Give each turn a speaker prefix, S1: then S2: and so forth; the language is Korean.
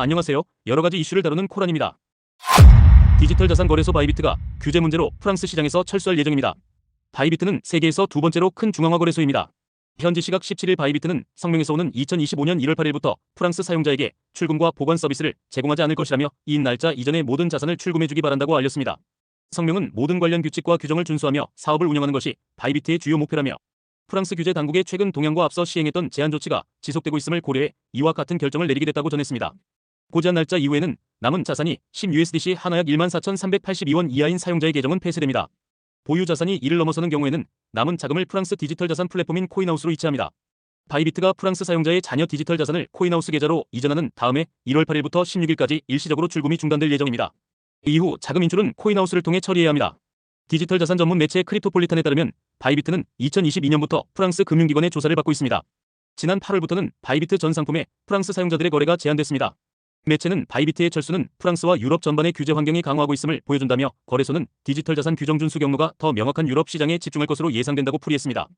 S1: 안녕하세요. 여러 가지 이슈를 다루는 코란입니다. 디지털 자산 거래소 바이비트가 규제 문제로 프랑스 시장에서 철수할 예정입니다. 바이비트는 세계에서 두 번째로 큰 중앙화 거래소입니다. 현지 시각 17일 바이비트는 성명에서 오는 2025년 1월 8일부터 프랑스 사용자에게 출금과 보관 서비스를 제공하지 않을 것이라며 이 날짜 이전에 모든 자산을 출금해주기 바란다고 알렸습니다. 성명은 모든 관련 규칙과 규정을 준수하며 사업을 운영하는 것이 바이비트의 주요 목표라며 프랑스 규제 당국의 최근 동향과 앞서 시행했던 제한 조치가 지속되고 있음을 고려해 이와 같은 결정을 내리게 됐다고 전했습니다. 고지한 날짜 이후에는 남은 자산이 10USDC 하나약 14,382원 이하인 사용자의 계정은 폐쇄됩니다. 보유 자산이 이를 넘어서는 경우에는 남은 자금을 프랑스 디지털 자산 플랫폼인 코인하우스로 이체합니다. 바이비트가 프랑스 사용자의 자녀 디지털 자산을 코인하우스 계좌로 이전하는 다음해 1월 8일부터 16일까지 일시적으로 출금이 중단될 예정입니다. 이후 자금 인출은 코인하우스를 통해 처리해야 합니다. 디지털 자산 전문 매체 크립토폴리탄에 따르면 바이비트는 2022년부터 프랑스 금융기관의 조사를 받고 있습니다. 지난 8월부터는 바이비트 전 상품에 프랑스 사용자들의 거래가 제한됐습니다. 매체는 바이비트의 철수는 프랑스와 유럽 전반의 규제 환경이 강화하고 있음을 보여준다며 거래소는 디지털 자산 규정 준수 경로가 더 명확한 유럽 시장에 집중할 것으로 예상된다고 풀이했습니다.